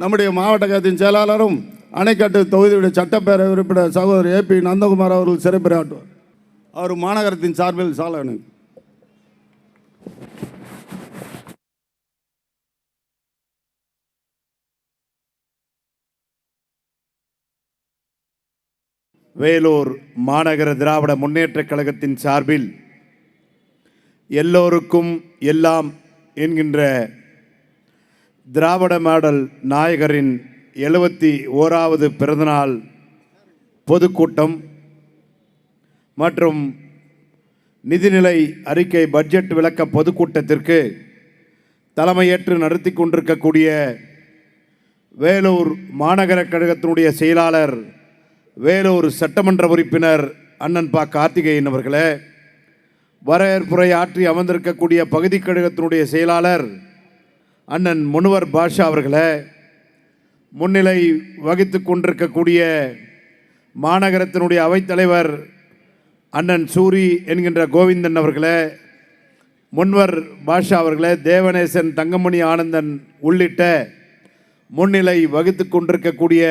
நம்முடைய மாவட்ட கட்சியின் செயலாளரும் அணைக்கட்டு தொகுதியுடைய சட்டப்பேரவை உறுப்பினர் சகோதரர் பி நந்தகுமார் அவர்கள் சிறப்புரையாற்றுவார். அவர் மாநகரத்தின் சார்பில் சாலனு வேலூர் மாநகர திராவிட முன்னேற்றக் கழகத்தின் சார்பில் எல்லோருக்கும் எல்லாம் என்கின்ற திராவிட மாடல் நாயகரின் எழுபத்தி ஓராவது பிறந்தநாள் பொதுக்கூட்டம் மற்றும் நிதிநிலை அறிக்கை பட்ஜெட் விளக்க பொதுக்கூட்டத்திற்கு தலைமையேற்று நடத்தி கொண்டிருக்கக்கூடிய வேலூர் மாநகர கழகத்தினுடைய செயலாளர் வேலூர் சட்டமன்ற உறுப்பினர் அண்ணன் பா. கார்த்திகேயன் அவர்களே வரவேற்புரை ஆற்றி அமர்ந்திருக்கக்கூடிய பகுதி கழகத்தினுடைய செயலாளர் அண்ணன் முனுவர் பாஷா அவர்களை முன்னிலை வகித்து கொண்டிருக்கக்கூடிய மாநகரத்தினுடைய அவைத்தலைவர் அண்ணன் சூரி என்கின்ற கோவிந்தன் அவர்களே முன்வர் பாஷா அவர்களே தேவநேசன் தங்கமணி ஆனந்தன் உள்ளிட்ட முன்னிலை வகித்து கொண்டிருக்கக்கூடிய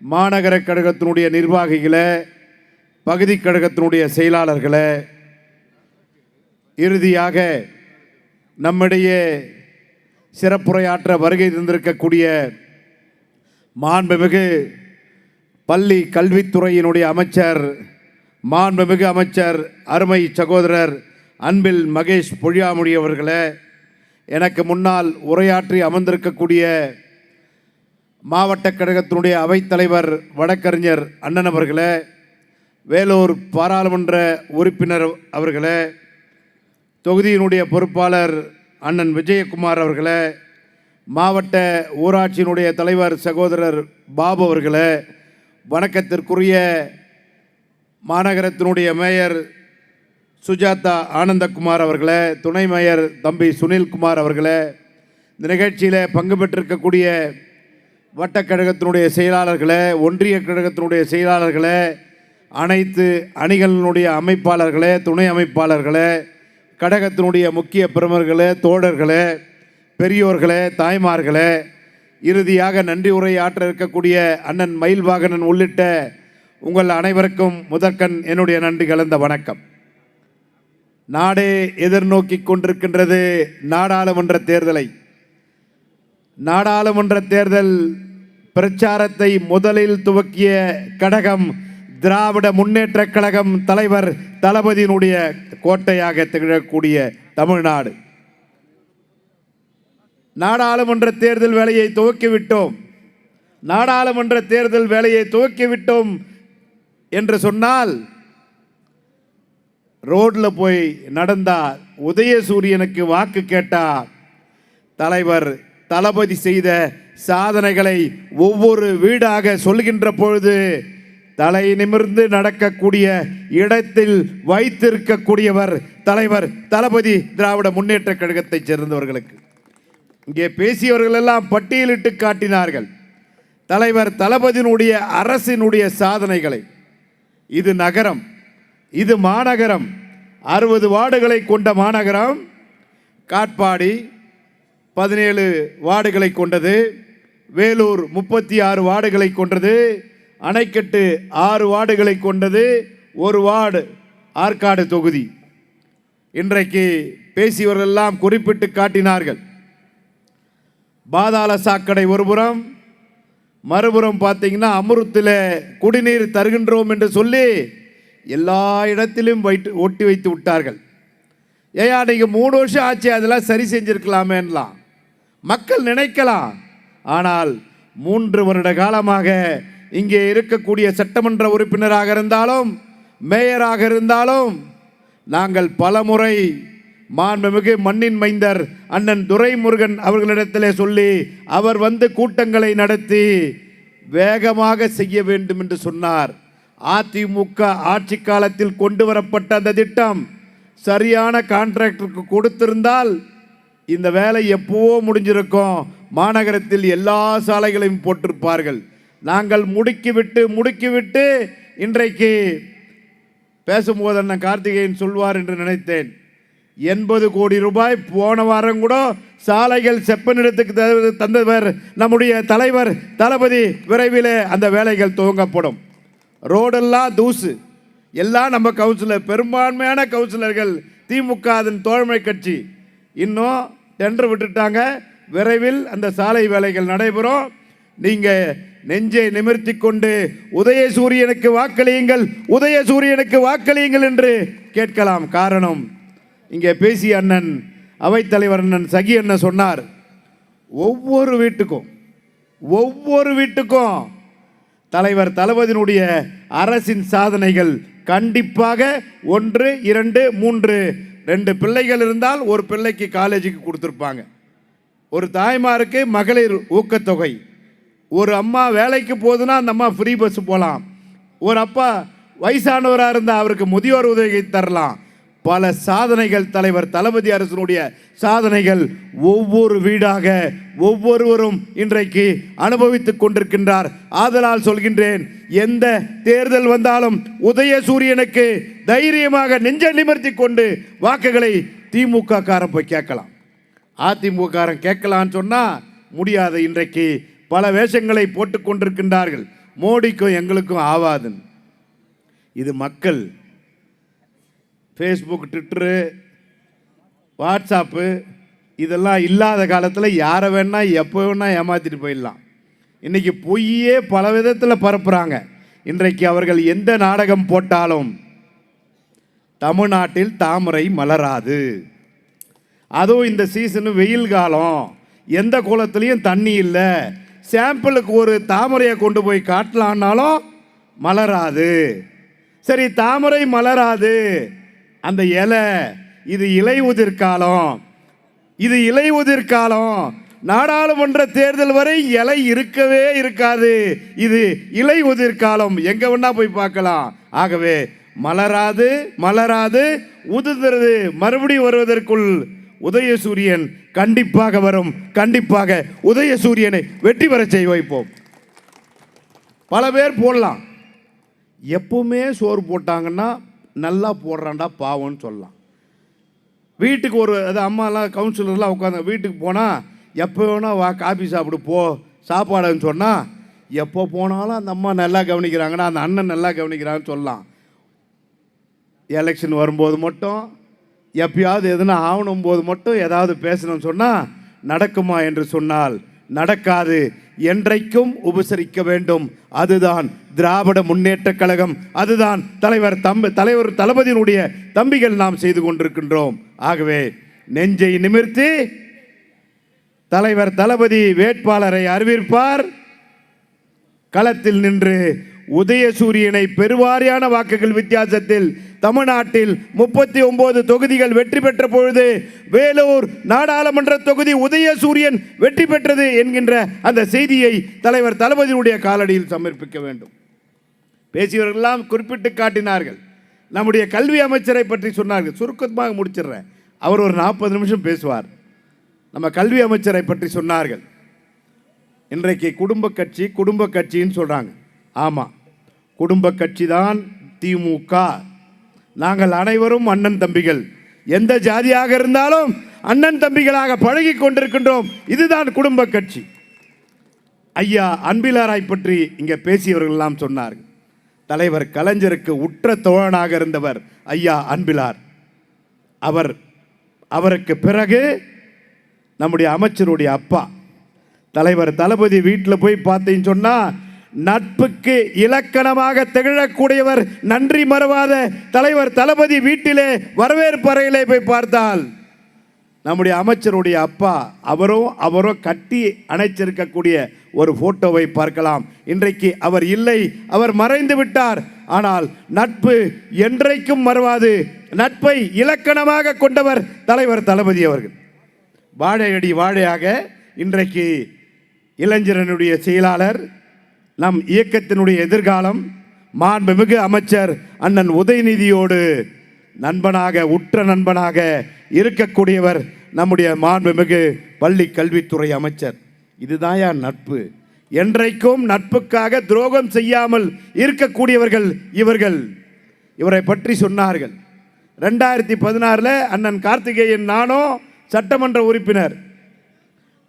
மாநகர கழகத்தினுடைய நிர்வாகிகளை பகுதி கழகத்தினுடைய செயலாளர்களை இறுதியாக நம்மிடையே சிறப்புரையாற்ற வருகை தந்திருக்கக்கூடிய மாண்புமிகு பள்ளி கல்வித்துறையினுடைய அமைச்சர் மாண்புமிகு அமைச்சர் அருமை சகோதரர் அன்பில் மகேஷ் பொழியாமொழி அவர்களே எனக்கு முன்னால் உரையாற்றி அமர்ந்திருக்கக்கூடிய மாவட்ட கழகத்தினுடைய அவைத்தலைவர் வழக்கறிஞர் அண்ணன் அவர்களே வேலூர் பாராளுமன்ற உறுப்பினர் அவர்களே தொகுதியினுடைய பொறுப்பாளர் அண்ணன் விஜயகுமார் அவர்களை மாவட்ட ஊராட்சியினுடைய தலைவர் சகோதரர் பாபு அவர்களை வணக்கத்திற்குரிய மாநகரத்தினுடைய மேயர் சுஜாதா ஆனந்தகுமார் அவர்களை துணை மேயர் தம்பி சுனில்குமார் அவர்களை இந்த நிகழ்ச்சியில் பங்கு பெற்றிருக்கக்கூடிய வட்டக்கழகத்தினுடைய செயலாளர்களை ஒன்றிய கழகத்தினுடைய செயலாளர்களை அனைத்து அணிகளினுடைய அமைப்பாளர்களே துணை அமைப்பாளர்களே கடகத்தினுடைய முக்கிய பிரமுகர்களே தோழர்களே பெரியோர்களே தாய்மார்களே இறுதியாக நன்றி உரை ஆற்ற இருக்கக்கூடிய அண்ணன் மயில்வாகனன் உள்ளிட்ட உங்கள் அனைவருக்கும் முதற்கண் என்னுடைய நன்றி கலந்த வணக்கம். நாடே எதிர்நோக்கி கொண்டிருக்கின்றது நாடாளுமன்ற தேர்தலை. நாடாளுமன்ற தேர்தல் பிரச்சாரத்தை முதலில் துவக்கிய கடகம் திராவிட முன்னேற்ற கழகம் தலைவர் தளபதியினுடைய கோட்டையாக திகழக்கூடிய தமிழ்நாடு. நாடாளுமன்ற தேர்தல் வேலையை துவக்கிவிட்டோம். நாடாளுமன்ற தேர்தல் வேலையை துவக்கிவிட்டோம் என்று சொன்னால் ரோட்டில் போய் நடந்தா உதயசூரியனுக்கு வாக்கு கேட்டா தலைவர் தளபதி செய்த சாதனைகளை ஒவ்வொரு வீடாக சொல்கின்ற பொழுது தலை நிமிர்ந்து நடக்கக்கூடிய இடத்தில் வைத்திருக்கக்கூடியவர் தலைவர் தளபதி திராவிட முன்னேற்ற கழகத்தைச் சேர்ந்தவர்களுக்கு. இங்கே பேசியவர்கள் எல்லாம் பட்டியலிட்டு காட்டினார்கள். தலைவர் தளபதியினுடைய அரசினுடைய சாதனைகளை. இது நகரம் இது மாநகரம். அறுபது வார்டுகளை கொண்ட மாநகரம். காட்பாடி பதினேழு வார்டுகளை கொண்டது. வேலூர் முப்பத்தி ஆறு வார்டுகளை கொண்டது. அணைக்கட்டு ஆறு வார்டுகளை கொண்டது ஒரு வார்டு ஆற்காடு தொகுதி. இன்றைக்கு பேசியவர்களெல்லாம் குறிப்பிட்டு காட்டினார்கள். பாதாள சாக்கடை ஒருபுறம் மறுபுறம் பார்த்தீங்கன்னா அமிர்தத்தில் குடிநீர் தருகின்றோம் என்று சொல்லி எல்லா இடத்திலும் வைட்டு ஒட்டி வைத்து விட்டார்கள். ஏயா நீங்கள் மூணு வருஷம் ஆச்சு அதெல்லாம் சரி செஞ்சிருக்கலாமேன்லாம். மக்கள் நினைக்கலாம். ஆனால் மூன்று வருட காலமாக இங்கே இருக்கக்கூடிய சட்டமன்ற உறுப்பினராக இருந்தாலும் மேயராக இருந்தாலும் நாங்கள் பலமுறை மாண்புமிகு மண்ணின் மைந்தர் அண்ணன் துரைமுருகன் அவர்களிடத்திலே சொல்லி அவர் வந்து கூட்டங்களை நடத்தி வேகமாக செய்ய வேண்டும் என்று சொன்னார். அதிமுக ஆட்சி காலத்தில் கொண்டு வரப்பட்ட அந்த திட்டம் சரியான கான்ட்ராக்டருக்கு கொடுத்திருந்தால் இந்த வேலை எப்போவோ முடிஞ்சிருக்கும். மாநகரத்தில் எல்லா சாலைகளையும் போட்டிருப்பார்கள். நாங்கள் முடுக்கிவிட்டு முடுக்கிவிட்டு இன்றைக்கு பேசும்போது அண்ணன் கார்த்திகேயன் சொல்வார் என்று நினைத்தேன். எண்பது கோடி ரூபாய் போன வாரம் கூட சாலைகள் செப்பனிடத்துக்கு த- தந்தவர் நம்முடைய தலைவர் தளபதி விரைவில் அந்த வேலைகள் துவங்கப்படும். ரோடெல்லாம் தூசு. எல்லாம் நம்ம கவுன்சிலர் பெரும்பான்மையான கவுன்சிலர்கள் திமுக அதன் தோழமை கட்சி. இன்னும் டெண்டர் விட்டுட்டாங்க. விரைவில் அந்த சாலை வேலைகள் நடைபெறும். நீங்கள் நெஞ்சை நிமிர்த்தி கொண்டு உதயசூரியனுக்கு வாக்களியுங்கள் உதயசூரியனுக்கு வாக்களியுங்கள் என்று கேட்கலாம். காரணம் இங்கே பேசிய அண்ணன் அவைத்தலைவர் அண்ணன் சகி அண்ணன் சொன்னார்? ஒவ்வொரு வீட்டுக்கும் ஒவ்வொரு வீட்டுக்கும் தலைவர் தளபதியினுடைய அரசின் சாதனைகள் கண்டிப்பாக ஒன்று இரண்டு மூன்று ரெண்டு பிள்ளைகள் இருந்தால் ஒரு பிள்ளைக்கு காலேஜுக்கு கொடுத்துருப்பாங்க. ஒரு தாய்மாருக்கு மகளிர் ஊக்கத்தொகை. ஒரு அம்மா வேலைக்கு போகுதுன்னா அந்த அம்மா ஃப்ரீ பஸ் போகலாம் ஒரு அப்பா வயசானவராக இருந்தால் அவருக்கு முதியோர் உதவி தரலாம். பல சாதனைகள் தலைவர் தளபதி அரசனுடைய சாதனைகள் ஒவ்வொரு வீடாக ஒவ்வொருவரும் இன்றைக்கு அனுபவித்துக் கொண்டிருக்கின்றார். ஆதலால் சொல்கின்றேன் எந்த தேர்தல் வந்தாலும் உதயசூரியனுக்கு தைரியமாக நெஞ்ச நிமிர்த்தி கொண்டு வாக்குகளை திமுக காரன் போய் கேட்கலாம். அதிமுக காரன் கேட்கலான்னு சொன்னால் முடியாது இன்றைக்கு. பல வேஷங்களை போட்டு கொண்டிருக்கின்றார்கள். மோடிக்கும் எங்களுக்கும் ஆவாதுன்னு இது மக்கள். ஃபேஸ்புக் ட்விட்டரு வாட்ஸ்அப்பு இதெல்லாம் இல்லாத காலத்தில் யாரை வேணால் எப்போ வேணால் ஏமாற்றிட்டு போயிடலாம். இன்றைக்கி பொய்யே பல விதத்தில் பரப்புகிறாங்க இன்றைக்கு அவர்கள் எந்த நாடகம் போட்டாலும் தமிழ்நாட்டில் தாமரை மலராது. அதுவும் இந்த சீசனு வெயில் காலம். எந்த குளத்துலேயும் தண்ணி இல்லை. சாம்பிளுக்கு ஒரு தாமரையை கொண்டு போய் காட்டலான்னாலும் மலராது. சரி தாமரை மலராது. அந்த இலை இது இலை உதிர்காலம் இது இலை உதிர்காலம் நாடாளுமன்ற தேர்தல் வரை இலை இருக்கவே இருக்காது. இது இலை உதிர்காலம் எங்க வேணா போய் பார்க்கலாம். ஆகவே மலராது மலராது உதிர்கிறது. மறுபடியும் வருவதற்குள் உதயசூரியன் கண்டிப்பாக வரும் கண்டிப்பாக உதயசூரியனை வெற்றி பெறச் செய்ய வைப்போம். பல பேர் போடலாம். எப்பவுமே சோறு போட்டாங்கன்னா நல்லா போடுறான்டா பாவம்னு சொல்லலாம். வீட்டுக்கு ஒரு அது அம்மாலாம் கவுன்சிலர்லாம் உட்காந்து வீட்டுக்கு போனால் எப்போ வேணால் வா காபி சாப்பிடு போ சாப்பாடுன்னு சொன்னால் எப்போ போனாலும் அந்த அம்மா நல்லா கவனிக்கிறாங்கன்னா அந்த அண்ணன் நல்லா கவனிக்கிறான்னு சொல்லலாம். எலெக்ஷன் வரும்போது மட்டும் எப்பயாவது எதுனா ஆகணும் போது மட்டும் ஏதாவது பேசணும்னு சொன்னால் நடக்குமா? என்று சொன்னால் நடக்காது. என்றைக்கும் உபசரிக்க வேண்டும். அதுதான் திராவிட முன்னேற்ற கழகம். அதுதான் தலைவர் தம்பி தலைவர் தளபதியினுடைய தம்பிகள் நாம் செய்து கொண்டிருக்கின்றோம். ஆகவே நெஞ்சை நிமிர்த்தி தலைவர் தளபதி வேட்பாளரை அறிவிப்பார். களத்தில் நின்று உதயசூரியனை பெருவாரியான வாக்குகள் வித்தியாசத்தில் தமிழ்நாட்டில் முப்பத்தி ஒன்பது தொகுதிகள் வெற்றி பெற்ற பொழுது வேலூர் நாடாளுமன்ற தொகுதி உதயசூரியன் வெற்றி பெற்றது என்கின்ற அந்த செய்தியை தலைவர் தளபதியினுடைய காலடியில் சமர்ப்பிக்க வேண்டும். பேசியவர்களெல்லாம் குறிப்பிட்டு காட்டினார்கள். நம்முடைய கல்வி அமைச்சரை பற்றி சொன்னார்கள். சுருக்கமாக முடிச்சிடுறேன். அவர் ஒரு நாற்பது நிமிஷம் பேசுவார். நம்ம கல்வி அமைச்சரை பற்றி சொன்னார்கள். இன்றைக்கு குடும்ப கட்சி குடும்ப கட்சின்னு சொல்கிறாங்க ஆமாம் குடும்ப கட்சி தான் திமுக. நாங்கள் அனைவரும் அண்ணன் தம்பிகள். எந்த ஜாதியாக இருந்தாலும் அண்ணன் தம்பிகளாக பழகி கொண்டிருக்கின்றோம். இதுதான் குடும்ப கட்சி. ஐயா அன்பிலாராய் பற்றி இங்கே பேசியவர்கள்லாம் சொன்னார் சொன்னார்கள். தலைவர் கலைஞருக்கு உற்ற தோழனாக இருந்தவர் ஐயா அன்பிலார். அவர் அவருக்கு பிறகு நம்முடைய அமைச்சருடைய அப்பா. தலைவர் தளபதி வீட்டில் போய் பார்த்தீங்கன்னு சொன்னால் நட்புக்கு இலக்கணமாக திகழக்கூடியவர் நன்றி மறவாத தலைவர் தளபதி வீட்டிலே வரவேற்பறையிலே போய் பார்த்தால் நம்முடைய அமைச்சருடைய அப்பா அவரும் அவரும் கட்டி அணைச்சிருக்கக்கூடிய ஒரு போட்டோவை பார்க்கலாம். இன்றைக்கு அவர் இல்லை அவர் மறைந்து விட்டார். ஆனால் நட்பு என்றைக்கும் மறவாது. நட்பை இலக்கணமாக கொண்டவர் தலைவர் தளபதி அவர்கள். வாழையடி வாழையாக இன்றைக்கு இளைஞரனுடைய செயலாளர் நம் இயக்கத்தினுடைய எதிர்காலம் மாண்புமிகு அமைச்சர் அண்ணன் உதயநிதியோடு நண்பனாக உற்ற நண்பனாக இருக்கக்கூடியவர் நம்முடைய மாண்புமிகு பள்ளி கல்வித்துறை அமைச்சர். இதுதாயா நட்பு? என்றைக்கும் நட்புக்காக துரோகம் செய்யாமல் இருக்கக்கூடியவர்கள் இவர்கள். இவரை பற்றி சொன்னார்கள். ரெண்டாயிரத்தி பதினாறில் அண்ணன் கார்த்திகேயன் நானும் சட்டமன்ற உறுப்பினர்.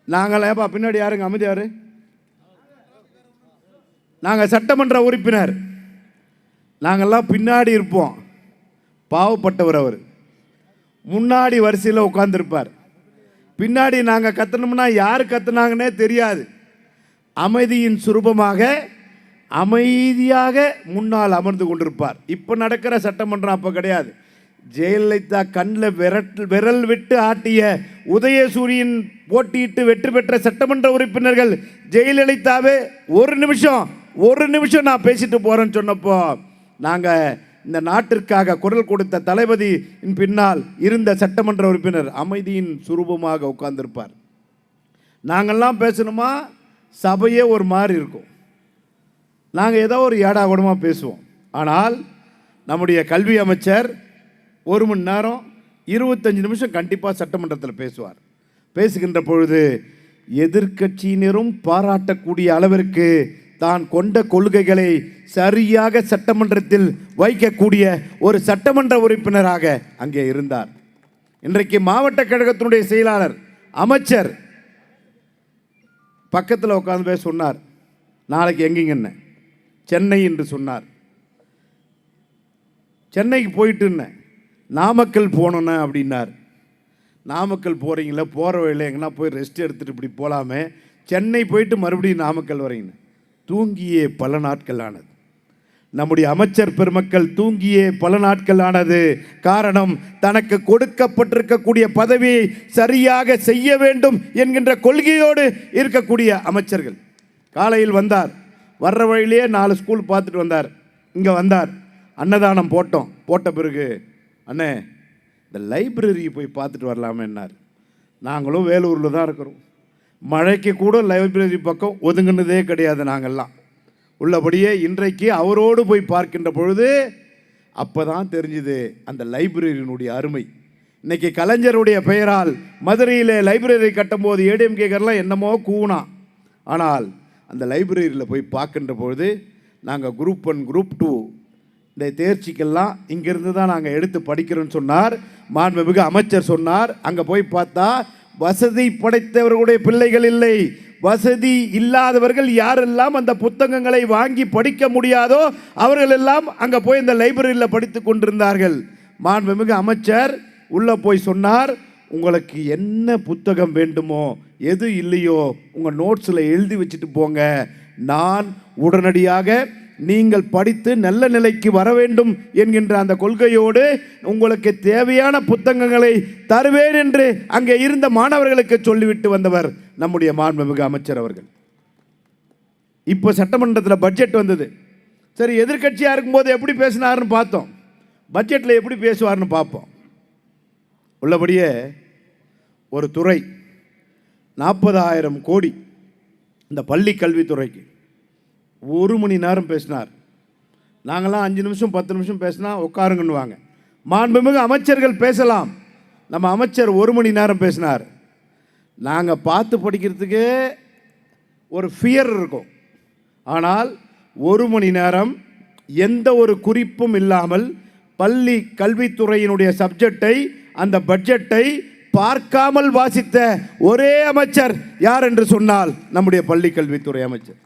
நாங்கள் ஏப்பா பின்னாடி யாருங்க அமைதியாரு நாங்கள் சட்டமன்ற உறுப்பினர். நாங்கள்லாம் பின்னாடி இருப்போம். பாவப்பட்டவர் அவர். முன்னாடி வரிசையில் உட்காந்துருப்பார் பின்னாடி நாங்கள் கத்தனோம்னா யார் கத்துனாங்கன்னே தெரியாது. அமைதியின் சுரூபமாக அமைதியாக முன்னால் அமர்ந்து கொண்டிருப்பார். இப்போ நடக்கிற சட்டமன்றம் அப்போ கிடையாது. ஜெயலலிதா கண்ணில் விரட் விரல் விட்டு ஆட்டிய உதயசூரியன் போட்டியிட்டு வெற்றி பெற்ற சட்டமன்ற உறுப்பினர்கள் ஜெயலலிதாவே ஒரு நிமிஷம். ஒரு நிமிஷம் நான் பேசிட்டு போகிறேன்னு சொன்னப்போ நாங்கள் இந்த நாட்டிற்காக குரல் கொடுத்த தளபதியின் பின்னால் இருந்த சட்டமன்ற உறுப்பினர் அமைதியின் சுரூபமாக உட்கார்ந்திருப்பார். நாங்கள்லாம் பேசணுமா? சபையே ஒரு மாதிரி இருக்கும். நாங்கள் ஏதோ ஒரு ஏடா கூடமாக பேசுவோம். ஆனால் நம்முடைய கல்வி அமைச்சர் ஒரு மணி நேரம் இருபத்தஞ்சு நிமிஷம் கண்டிப்பாக சட்டமன்றத்தில் பேசுவார். பேசுகின்ற பொழுது எதிர்க்கட்சியினரும் பாராட்டக்கூடிய அளவிற்கு தான் கொண்ட கொள்கைகளை சரியாக சட்டமன்றத்தில் வைக்கக்கூடிய ஒரு சட்டமன்ற உறுப்பினராக அங்கே இருந்தார். இன்றைக்கு மாவட்ட கழகத்தினுடைய செயலாளர் அமைச்சர் பக்கத்தில் உட்காந்து போய் சொன்னார். நாளைக்கு எங்கேங்கன்னு சென்னை என்று சொன்னார். சென்னைக்கு போயிட்டுன்னேன் நாமக்கல் போனோன்னே அப்படின்னார். நாமக்கல் போகிறீங்களா போகிற வழியில் எங்கன்னா போய் ரெஸ்ட் எடுத்துகிட்டு இப்படி போகலாமே சென்னை போயிட்டு மறுபடியும் நாமக்கல் வரீங்கன்னு தூங்கியே பல நாட்கள் ஆனது நம்முடைய அமைச்சர் பெருமக்கள் தூங்கியே பல நாட்கள் ஆனது காரணம் தனக்கு கொடுக்கப்பட்டிருக்கக்கூடிய பதவியை சரியாக செய்ய வேண்டும் என்கின்ற கொள்கையோடு இருக்கக்கூடிய அமைச்சர்கள். காலையில் வந்தார். வர்ற வழியிலேயே நாலு ஸ்கூல் பார்த்துட்டு வந்தார். இங்கே வந்தார். அன்னதானம் போட்டோம். போட்ட பிறகு அண்ணே இந்த லைப்ரரியை போய் பார்த்துட்டு வரலாமேன்னார். நாங்களும் வேலூரில் தான் இருக்கிறோம். மழைக்கு கூட லைப்ரரி பக்கம் ஒதுங்கினதே கிடையாது நாங்கள்லாம் உள்ளபடியே இன்றைக்கு அவரோடு போய் பார்க்கின்ற பொழுது அப்போ தான் தெரிஞ்சுது அந்த லைப்ரரியினுடைய அருமை. இன்னைக்கு கலைஞருடைய பெயரால் மதுரையில் லைப்ரரி கட்டும்போது ஏடிஎம் கேக்கர்லாம் என்னமோ கூணா ஆனால் அந்த லைப்ரரியில் போய் பார்க்கின்ற பொழுது நாங்கள் குரூப் ஒன் குரூப் டூ இந்த தேர்ச்சிக்கெல்லாம் இங்கிருந்து தான் நாங்கள் எடுத்து படிக்கிறோன்னு சொன்னார். மாண்புமிகு அமைச்சர் சொன்னார். அங்கே போய் பார்த்தா வசதி படைத்தவர்களுடைய பிள்ளைகள் இல்லை. வசதி இல்லாதவர்கள் யாரெல்லாம் அந்த புத்தகங்களை வாங்கி படிக்க முடியாதோ அவர்கள் எல்லாம் அங்கே போய் இந்த லைப்ரரியில் படித்து கொண்டிருந்தார்கள். மாண்புமிகு அமைச்சர் உள்ளே போய் சொன்னார் உங்களுக்கு என்ன புத்தகம் வேண்டுமோ எது இல்லையோ உங்கள் நோட்ஸில் எழுதி வச்சுட்டு போங்க. நான் உடனடியாக நீங்கள் படித்து நல்ல நிலைக்கு வர வேண்டும் என்கின்ற அந்த கொள்கையோடு உங்களுக்கு தேவையான புத்தகங்களை தருவேன் என்று அங்கே இருந்த மாணவர்களுக்கு சொல்லிவிட்டு வந்தவர் நம்முடைய மாண்புமிகு அமைச்சர் அவர்கள். இப்போ சட்டமன்றத்தில் பட்ஜெட் வந்தது. சரி எதிர்க்கட்சியாக இருக்கும்போது எப்படி பேசினாருன்னு பார்த்தோம். பட்ஜெட்டில் எப்படி பேசுவார்னு பார்ப்போம். உள்ளபடியே ஒரு துறை நாற்பதாயிரம் கோடி இந்த பள்ளி கல்வித்துறைக்கு ஒரு மணி நேரம் பேசினார். நாங்களாம் அஞ்சு நிமிஷம் பத்து நிமிஷம் பேசினா உட்காருங்கன்னுவாங்க. மாண்புமிகு அமைச்சர்கள் பேசலாம். நம்ம அமைச்சர் ஒரு மணி நேரம் பேசினார். நாங்கள் பார்த்து படிக்கிறதுக்கே ஒரு ஃபியர் இருக்கும். ஆனால் ஒரு மணி நேரம் எந்த ஒரு குறிப்பும் இல்லாமல் பள்ளி கல்வித்துறையினுடைய சப்ஜெக்டை அந்த பட்ஜெட்டை பார்க்காமல் வாசித்த ஒரே அமைச்சர் யார் என்று சொன்னால் நம்முடைய பள்ளி கல்வித்துறை அமைச்சர்.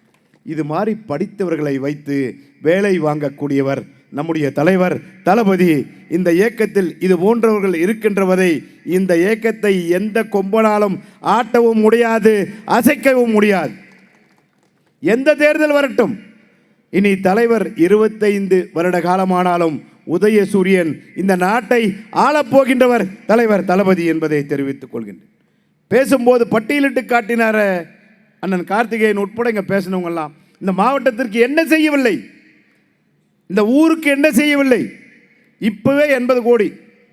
இது மாதிரி படித்தவர்களை வைத்து வேலை வாங்கக்கூடியவர் நம்முடைய தலைவர் தளபதி இந்த இயக்கத்தில் இது போன்றவர்கள் இருக்கின்றவரை இந்த இயக்கத்தை எந்த கொம்பனாலும் ஆட்டவும் முடியாது அசைக்கவும் முடியாது. எந்த தேர்தல் வரட்டும். இனி தலைவர் இருபத்தைந்து வருட காலமானாலும் உதய சூரியன் இந்த நாட்டை ஆளப்போகின்றவர் தலைவர் தளபதி என்பதை தெரிவித்துக் கொள்கின்றேன். பேசும்போது பட்டியலிட்டு காட்டினார அண்ணன் கார்த்திகேயன் உட்பட இங்கே பேசினவங்கெல்லாம் இந்த மாவட்டத்திற்கு என்ன செய்யவில்லை? இந்த ஊருக்கு என்ன செய்யவில்லை? இப்போவே எண்பது கோடி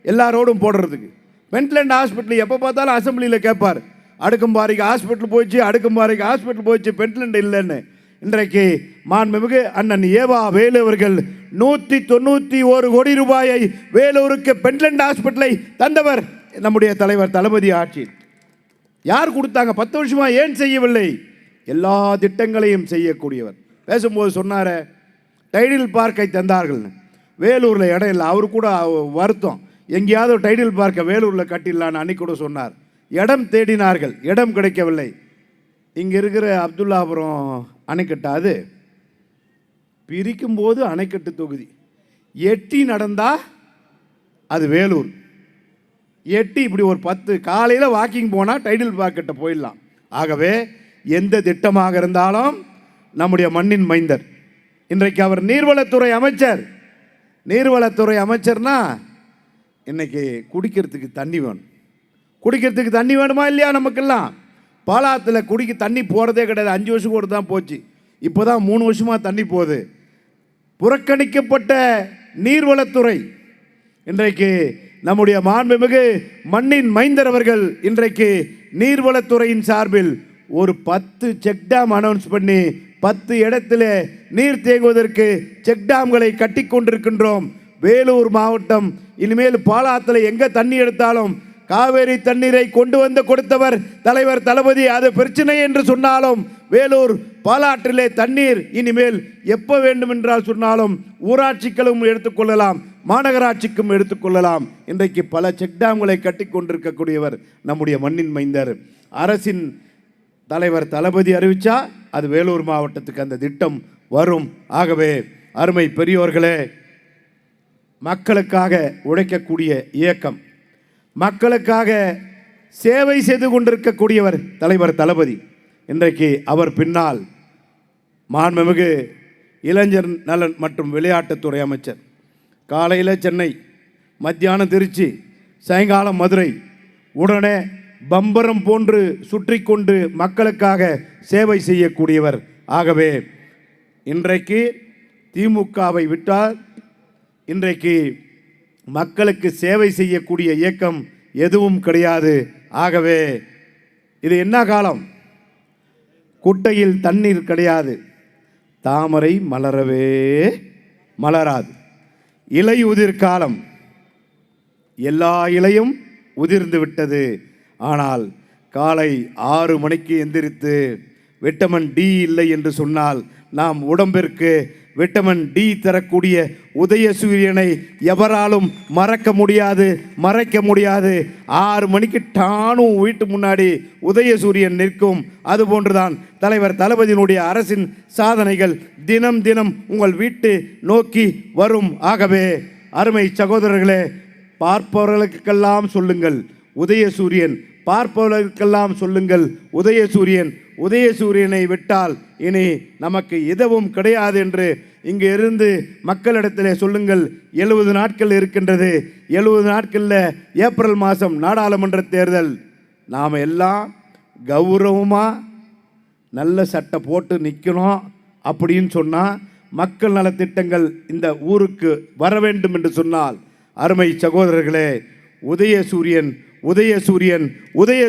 எல்லாரோடும் போடுறதுக்கு. வென்ட்லேண்ட் ஹாஸ்பிட்டல் எப்போ பார்த்தாலும் அசம்பிளியில் கேட்பார். அடுக்கும்பாறைக்கு ஹாஸ்பிட்டல் போயிடுச்சு அடுக்கும்பாறைக்கு ஹாஸ்பிட்டல் போயிடுச்சு பென்ட்லண்ட் இல்லைன்னு. இன்றைக்கு மாண்புமிகு அண்ணன் ஏவா வேலு அவர்கள் நூற்றி தொண்ணூற்றி ஒரு கோடி ரூபாயை வேலூருக்கு பென்ட்லண்ட் ஹாஸ்பிட்டலை தந்தவர் நம்முடைய தலைவர் தளபதி ஆட்சியில் யார் கொடுத்தாங்க? பத்து வருஷமா ஏன் செய்யவில்லை? எல்லா திட்டங்களையும் செய்யக்கூடியவர். பேசும்போது சொன்னாரே டைடில் பார்க்கை தந்தார்கள். வேலூரில் இடம் இல்லை. அவரு கூட வருத்தம். எங்கேயாவது டைடில் பார்க்கை வேலூரில் கட்டிடலான்னு அன்னைக்கு கூட சொன்னார். இடம் தேடினார்கள். இடம் கிடைக்கவில்லை. இங்கே இருக்கிற அப்துல்லாபுரம் அணைக்கட்டா அது பிரிக்கும்போது அணைக்கட்டு தொகுதி. எட்டி நடந்தா அது வேலூர். எட்டி இப்படி ஒரு பத்து காலையில் வாக்கிங் போனால் டைட்டில் பாக்கெட்டை போயிடலாம். ஆகவே எந்த திட்டமாக இருந்தாலும் நம்முடைய மண்ணின் மைந்தர். இன்றைக்கு அவர் நீர்வளத்துறை அமைச்சர். நீர்வளத்துறை அமைச்சர்னா இன்னைக்கு குடிக்கிறதுக்கு தண்ணி வேணும். குடிக்கிறதுக்கு தண்ணி வேணுமா இல்லையா நமக்கெல்லாம்? பாலாத்தில் குடிக்க தண்ணி போகிறதே கிடையாது. அஞ்சு வருஷம் கூட தான் போச்சு. இப்போ தான் மூணு வருஷமாக தண்ணி போகுது. புறக்கணிக்கப்பட்ட நீர்வளத்துறை. இன்றைக்கு நம்முடைய மாண்புமிகு மண்ணின் மைந்தர் அவர்கள் இன்றைக்கு நீர்வளத்துறையின் சார்பில் ஒரு பத்து செக் டேம் அனௌன்ஸ் பண்ணி பத்து இடத்துல நீர் தேங்குவதற்கு செக் டேம்களை கட்டி கொண்டிருக்கின்றோம். வேலூர் மாவட்டம் இனிமேல் பாலாத்தில் எங்கே தண்ணி எடுத்தாலும் காவேரி தண்ணீரை கொண்டு வந்து கொடுத்தவர் தலைவர் தளபதி. அது பிரச்சனை என்று சொன்னாலும் வேலூர் பாலாற்றிலே தண்ணீர் இனிமேல் எப்போ வேண்டுமென்றால் சொன்னாலும் ஊராட்சிகளும் எடுத்துக்கொள்ளலாம் மாநகராட்சிக்கும் எடுத்துக்கொள்ளலாம் இன்றைக்கு பல செக் டேம்களை கட்டி கொண்டிருக்கக்கூடியவர் நம்முடைய மண்ணின் மைந்தர். அரசின் தலைவர் தளபதி அறிவித்தா அது வேலூர் மாவட்டத்துக்கு அந்த திட்டம் வரும். ஆகவே அருமை பெரியோர்களே மக்களுக்காக உழைக்கக்கூடிய இயக்கம். மக்களுக்காக சேவை செய்து கொண்டிருக்கக்கூடியவர் தலைவர் தளபதி. இன்றைக்கு அவர் பின்னால் மாண்புமிகு இளைஞர் நலன் மற்றும் விளையாட்டுத்துறை அமைச்சர். காலையில் சென்னை மத்தியானம் திருச்சி சாயங்காலம் மதுரை. உடனே பம்பரம் போன்று சுற்றி கொண்டு மக்களுக்காக சேவை செய்யக்கூடியவர். ஆகவே இன்றைக்கு திமுகவை விட்டால் இன்றைக்கு மக்களுக்கு சேவை செய்யக்கூடிய இயக்கம் எதுவும் கிடையாது. ஆகவே இது என்ன காலம்? குட்டையில் தண்ணீர் கிடையாது. தாமரை மலரவே மலராது. இலை உதிர் காலம். எல்லா இலையும் உதிர்ந்து விட்டது. ஆனால் காலை ஆறு மணிக்கு எந்திரித்து விட்டமின் டி இல்லை என்று சொன்னால் நாம் உடம்பிற்கு விட்டமின் டி தரக்கூடிய உதய சூரியனை எவராலும் மறக்க முடியாது மறைக்க முடியாது. ஆறு மணிக்கு டானும் வீட்டு முன்னாடி உதய சூரியன் நிற்கும். அதுபோன்றுதான் தலைவர் தளபதியினுடைய அரசின் சாதனைகள் தினம் தினம் உங்கள் வீட்டு நோக்கி வரும். ஆகவே அருமை சகோதரர்களே பார்ப்பவர்களுக்கெல்லாம் சொல்லுங்கள். உதயசூரியன் பார்ப்பவர்களுக்கெல்லாம் சொல்லுங்கள். உதயசூரியன் உதயசூரியனை விட்டால் இனி நமக்கு எதுவும் கிடையாது என்று இங்கு இருந்து மக்களிடத்திலே சொல்லுங்கள். எழுபது நாட்கள் இருக்கின்றது. எழுபது நாட்களில் ஏப்ரல் மாதம் நாடாளுமன்ற தேர்தல். நாம் எல்லாம் கௌரவமாக நல்ல சட்டை போட்டு நிற்கணும் அப்படின்னு சொன்னால் மக்கள் நலத்திட்டங்கள் இந்த ஊருக்கு வர வேண்டும் என்று சொன்னால் அருமை சகோதரர்களே உதயசூரியன் உதய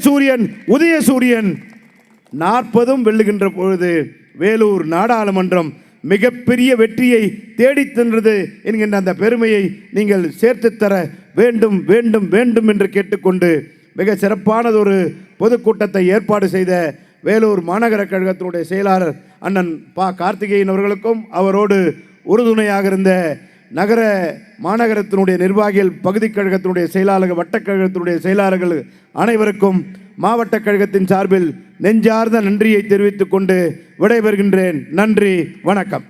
சூரியன் உதய சூரியன் நாற்பதும் வெல்லுகின்ற பொழுது வேலூர் நாடாளுமன்றம் மிகப்பெரிய வெற்றியை தேடித்தின்றது என்கின்ற அந்த பெருமையை நீங்கள் சேர்த்து தர வேண்டும் வேண்டும் வேண்டும் என்று கேட்டுக்கொண்டு மிக சிறப்பானதொரு பொதுக்கூட்டத்தை ஏற்பாடு செய்த வேலூர் மாநகர கழகத்தினுடைய செயலாளர் அண்ணன் பா. கார்த்திகேயன் அவர்களுக்கும் அவரோடு உறுதுணையாக இருந்த நகர மாநகரத்தினுடைய நிர்வாகிகள் பகுதி கழகத்தினுடைய செயலாளர்கள் வட்டக்கழகத்தினுடைய செயலாளர்கள் அனைவருக்கும் மாவட்ட கழகத்தின் சார்பில் நெஞ்சார்ந்த நன்றியை தெரிவித்துக் கொண்டு விடைபெறுகின்றேன். நன்றி வணக்கம்.